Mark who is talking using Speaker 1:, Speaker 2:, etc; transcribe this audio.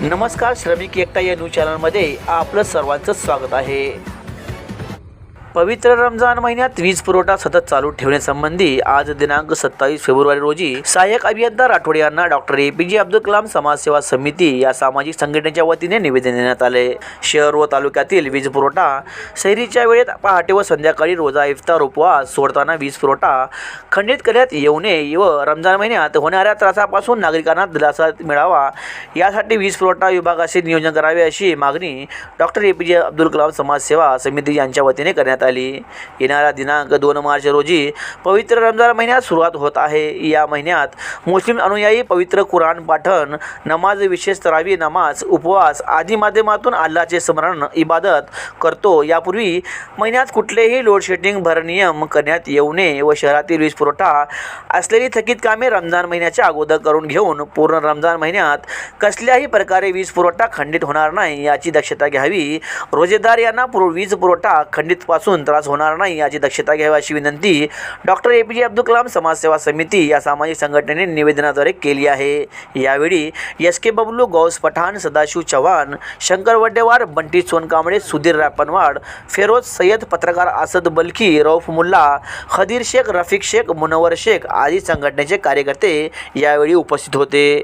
Speaker 1: नमस्कार श्रमिक एकता या न्यूज चॅनलमध्ये आपलं सर्वांचं स्वागत आहे. पवित्र रमजान महिन्यात वीज पुरवठा सतत चालू ठेवण्यासंबंधी आज दिनांक सत्तावीस फेब्रुवारी रोजी सहाय्यक अभियंता राठोड यांना डॉक्टर ए पी जे अब्दुल कलाम समाजसेवा समिती या सामाजिक संघटनेच्या वतीने निवेदन देण्यात आले. शहर व तालुक्यातील वीज पुरवठा शहरीच्या वेळेत पहाटे व संध्याकाळी रोजा इफ्तार उपवास सोडताना वीज पुरवठा खंडित करण्यात येऊ नये व रमजान महिन्यात होणाऱ्या त्रासापासून नागरिकांना दिलासा मिळावा यासाठी वीज पुरवठा विभागाशी नियोजन करावे अशी मागणी डॉक्टर ए पी जे अब्दुल कलाम समाजसेवा समिती यांच्या वतीने करण्यात आली. आली येणारा दिनांक दोन मार्च रोजी पवित्र रमजान महिन्यात सुरुवात होत आहे. या महिन्यात मुस्लिम अनुयायी पवित्र कुराण पाठन नमाज विशेष तरावी नमाज उपवास आदी माध्यमातून अल्लाचे स्मरण इबादत करतो. यापूर्वी महिन्यात कुठलेही लोडशेडिंग भरनियम करण्यात येऊ नये व शहरातील वीज पुरवठा असलेली थकीत कामे रमजान महिन्याच्या अगोदर करून घेऊन पूर्ण रमजान महिन्यात कसल्याही प्रकारे वीज पुरवठा खंडित होणार नाही याची दक्षता घ्यावी. रोजेदार यांना पूर्व वीज पुरवठा खंडितपासून त्रास होणार नाही याची दक्षता घ्यावी अशी विनंती डॉक्टर ए पी जे अब्दुल कलाम समाजसेवा समिती या सामाजिक संघटनेने निवेदनाद्वारे केली आहे. यावेळी S K Bablu Gauss Pathan Sadashiv Chavan Shankar Waddewar Bunty Sonkamble Sudhir Rapanwad Feroz Syed पत्रकार असद बलखी रौफ मुल्ला खदीर शेख रफिक शेख मुनवर शेख आदी संघटनेचे कार्यकर्ते यावेळी उपस्थित होते.